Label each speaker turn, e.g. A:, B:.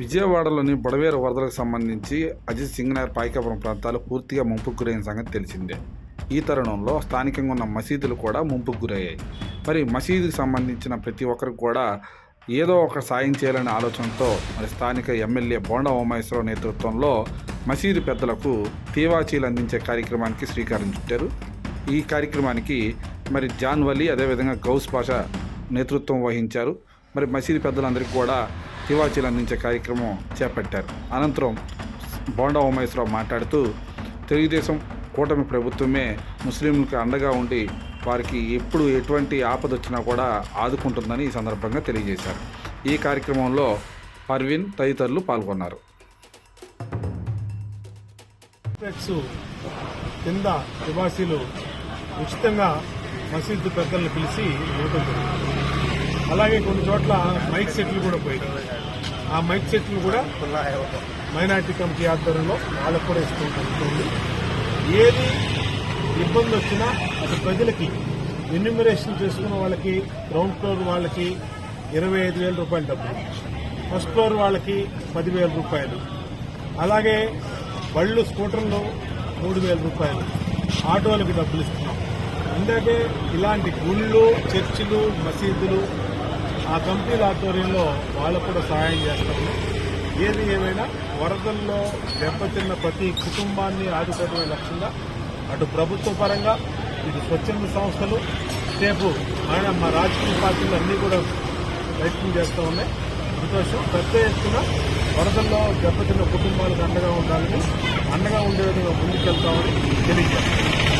A: విజయవాడలోని బుడవేరు వరదలకు సంబంధించి అజిత్ సింగనగర్ పాయికాపురం ప్రాంతాలు పూర్తిగా ముంపుకు గురైన సంగతి తెలిసిందే. ఈ తరుణంలో స్థానికంగా ఉన్న మసీదులు కూడా ముంపుకు గురయ్యాయి. మరి మసీదుకి సంబంధించిన ప్రతి ఒక్కరికి కూడా ఏదో ఒక సాయం చేయాలనే ఆలోచనతో మరి స్థానిక ఎమ్మెల్యే బోండా ఉమేశ్వరరావు నేతృత్వంలో మసీదు పెద్దలకు తీవాచీలు అందించే కార్యక్రమానికి శ్రీకారం చుట్టారు. ఈ కార్యక్రమానికి మరి జాన్వలి అదేవిధంగా గౌస్ పాషా నేతృత్వం వహించారు. మరి మసీదు పెద్దలందరికీ కూడా తివాచీలు అందించే కార్యక్రమం చేపట్టారు. అనంతరం బోండా ఉమేశ్వరరావు మాట్లాడుతూ తెలుగుదేశం కూటమి ప్రభుత్వమే ముస్లింలకు అండగా ఉండి వారికి ఎప్పుడు ఎటువంటి ఆపద వచ్చినా కూడా ఆదుకుంటుందని ఈ సందర్భంగా తెలియజేశారు. ఈ కార్యక్రమంలో పర్వీన్ తదితరులు పాల్గొన్నారు.
B: కింద నివాసీలు ఉచితంగా మసీదు పెద్దలను పిలిచి ఇవ్వడం జరిగింది. అలాగే కొన్ని చోట్ల మైక్ సెట్లు కూడా పోయినాయి. ఆ మైక్ సెట్లు కూడా మైనార్టీ కమిటీ ఆధ్వర్యంలో వాళ్ళకు కూడా ఇస్తూ ఏది ఇబ్బంది వచ్చినా అది ప్రజలకి ఎన్యూమరేషన్ చేసుకున్న వాళ్ళకి గ్రౌండ్ ఫ్లోర్ వాళ్ళకి ఇరవై ఐదు వేల రూపాయలు డబ్బులు. ఫస్ట్ ఫ్లోర్ వాళ్ళకి పదివేల రూపాయలు. అలాగే బళ్ళు స్కూటర్లు మూడు వేల రూపాయలు. ఆటోలకు డబ్బులు ఇస్తున్నాం. ఇందాకే ఇలాంటి గుళ్ళు చర్చిలు మసీదులు ఆ కంపెనీల ఆధ్వర్యంలో వాళ్ళకు కూడా సహాయం చేస్తాము. ఏది ఏమైనా వరదల్లో దెబ్బతిన్న ప్రతి కుటుంబాన్ని ఆదుకోవడమే లక్ష్యంగా అటు ప్రభుత్వ పరంగా ఇటు స్వచ్ఛంద సంస్థలు రేపు ఆయన మా రాజకీయ పార్టీలు అన్నీ కూడా ప్రయత్నం చేస్తూ ఉన్నాయి. సంతోషం పెద్ద ఎత్తున వరదల్లో దెబ్బతిన్న కుటుంబాలకు అండగా ఉండాలని అండగా ఉండే విధంగా ముందుకెళ్తామని తెలియజేస్తాం.